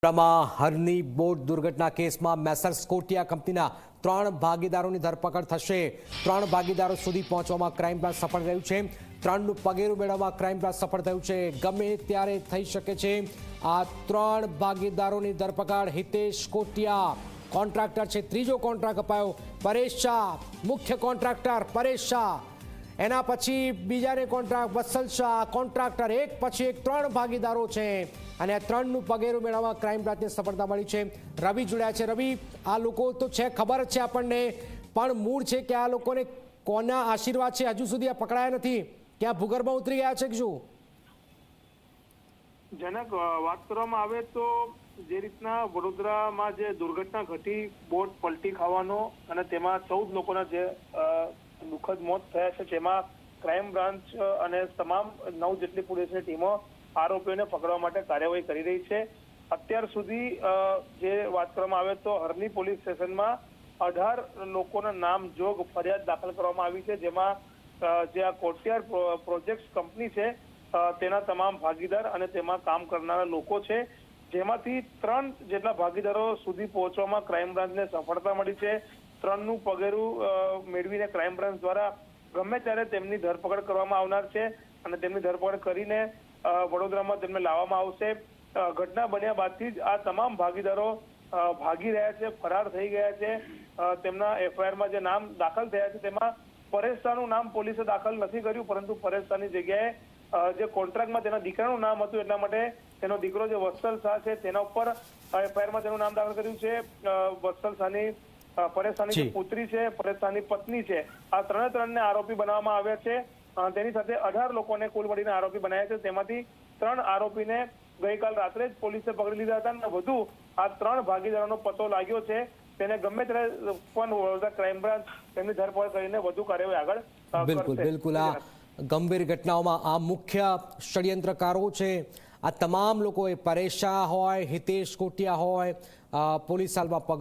વડોદરામાં હરની બોટ દુર્ઘટના કેસમાં મેસર્સ કોટિયા કંપનીના ત્રણ ભાગીદારોની ધરપકડ થશે. ત્રણ ભાગીદારો સુધી પહોંચવામાં ક્રાઇમ બ્રાન્ચ સફળ રહ્યું છે. ત્રણનું પગેરું મેળવવામાં ક્રાઇમ બ્રાન્ચ સફળ થયું છે. ગમે ત્યારે થઈ શકે છે. આ ત્રણ ભાગીદારોની ધરપકડ હિતેશ કોટિયા કોન્ટ્રાક્ટર છે. ત્રીજો કોન્ટ્રાક્ટ અપાયો પરેશ શાહ. મુખ્ય કોન્ટ્રાક્ટર પરેશ શાહ. એના પછી બીજાને કોન્ટ્રાક્ટ વત્સલ શાહ કોન્ટ્રાક્ટર એક પછી એક ત્રણ ભાગીદારો છે. અને આ ત્રણનું પગેરું મેળવવા ક્રાઇમ બ્રાન્ચને સફળતા મળી છે. રવિ જોડ્યા છે. રવિ, આ લોકો તો છે, ખબર છે આપણને. પણ મૂળ છે કે આ લોકોને કોના આશીર્વાદ છે? હજુ સુધી આ પકડાયા નથી. ક્યાં ભૂગર્ભમાં ઉતરી ગયા છે કે શું? જનક વાત કરવામાં આવે તો જે રીતના વડોદરામાં જે દુર્ઘટના ઘટી, બોટ પલટી ખાવાનો અને તેમાં ચૌદ લોકોના જે દુઃખદ મોત થયા છે, જેમાં ક્રાઇમ બ્રાન્ચ અને તમામ નવ જેટલી પોલીસની ટીમો આરોપીઓને પકડવા માટે કાર્યવાહી કરી રહી છે. અત્યાર સુધી જે વાત કરવામાં આવે તો હરની પોલીસ સ્ટેશનમાં અઢાર લોકોના નામ જોગ ફરિયાદ દાખલ કરવામાં આવી છે, જેમાં જે આ કોટિયાર પ્રોજેક્ટ કંપની છે તેના તમામ ભાગીદાર અને તેમાં કામ કરનારા લોકો છે, જેમાંથી ત્રણ જેટલા ભાગીદારો સુધી પહોંચવામાં ક્રાઇમ બ્રાન્ચને સફળતા મળી છે. ત્રણનું પગેરું મેળવીને ક્રાઇમ બ્રાન્ચ દ્વારા ગમે ત્યારે તેમની ધરપકડ કરવામાં આવનાર છે અને તેમની ધરપકડ કરીને વડોદરામાં તેમને લાવવામાં આવશે. ઘટના બન્યા બાદથી જ આ તમામ ભાગીદારો ભાગી રહ્યા છે, ફરાર થઈ ગયા છે. તેમના એફઆઈઆરમાં જે નામ દાખલ થયા છે તેમાં પરેશાનું નામ પોલીસે દાખલ નથી કર્યું, પરંતુ પરેશાની જગ્યાએ જે કોન્ટ્રાક્ટમાં તેના દીકરાનું નામ હતું એટલા માટે તેનો દીકરો જે વત્સલ શાહ છે તેના ઉપર એફઆઈઆરમાં તેનું નામ દાખલ કર્યું છે. વત્સલ શાહની પરેશ શાહની પુત્રી છે પરેશ શાહની પત્ની છે આ ત્રણે ત્રણને આરોપી બનાવવામાં આવ્યા છે. તેની સાથે અઢાર લોકોને કુલ મળીને આરોપી બનાવ્યા છે. તેમાંથી ત્રણ આરોપીને ગઈકાલ રાત્રે જ પોલીસે પકડી લીધા હતા અને વધુ આ ત્રણ ભાગીદારોનો પતો લાગ્યો છે. તેને ગમે ત્યારે પણ વડોદરા ક્રાઇમ બ્રાન્ચ તેમની ધરપકડ કરીને વધુ કાર્યવાહી આગળ બિલકુલ બિલકુલ. આ ગંભીર ઘટનાઓમાં આ મુખ્ય ષડયંત્રકારો છે. આ તમામ લોકો એ પરેશ શાહ હોય હિતેશ કોટિયા હોય પોલીસ હાલમાં પગ